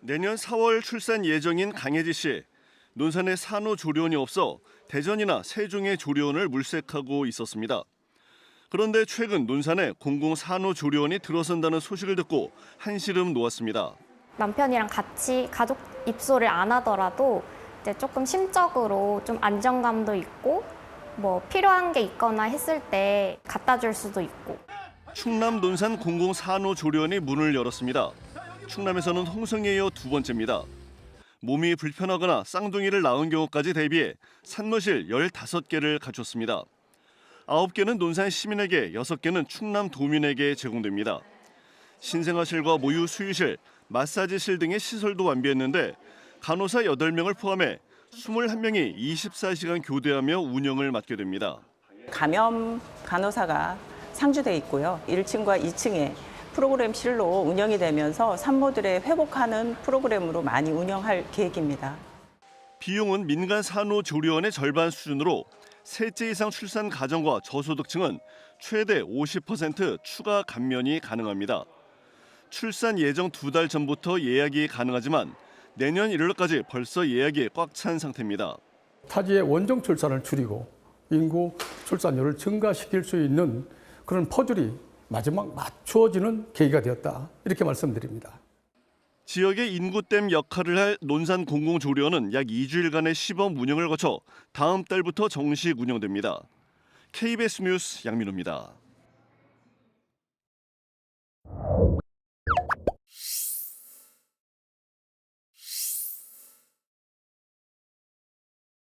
내년 4월 출산 예정인 강혜지 씨. 논산에 산후조리원이 없어 대전이나 세종의 조리원을 물색하고 있었습니다. 그런데 최근 논산에 공공 산후조리원이 들어선다는 소식을 듣고 한시름 놓았습니다. 남편이랑 같이 가족 입소를 안 하더라도 이제 조금 심적으로 좀 안정감도 있고 뭐 필요한 게 있거나 했을 때 갖다 줄 수도 있고 충남 논산 공공 산후조리원이 문을 열었습니다. 충남에서는 홍성에 이어 두 번째입니다. 몸이 불편하거나 쌍둥이를 낳은 경우까지 대비해 산모실 15개를 갖췄습니다. 9개는 논산 시민에게, 6개는 충남 도민에게 제공됩니다. 신생아실과 모유 수유실, 마사지실 등의 시설도 완비했는데 간호사 8명을 포함해 21명이 24시간 교대하며 운영을 맡게 됩니다. 감염 간호사가 상주돼 있고요. 1층과 2층에 프로그램실로 운영이 되면서 산모들의 회복하는 프로그램으로 많이 운영할 계획입니다. 비용은 민간 산후조리원의 절반 수준으로 셋째 이상 출산 가정과 저소득층은 최대 50% 추가 감면이 가능합니다. 출산 예정 두 달 전부터 예약이 가능하지만 내년 1월까지 벌써 예약이 꽉 찬 상태입니다. 타지의 원정 출산을 줄이고 인구 출산율을 증가시킬 수 있는 그런 퍼즐이 마지막 맞추어지는 계기가 되었다 이렇게 말씀드립니다. 지역의 인구댐 역할을 할 논산 공공조리원은 약 2주일간의 시범 운영을 거쳐 다음 달부터 정식 운영됩니다. KBS 뉴스 양민호입니다.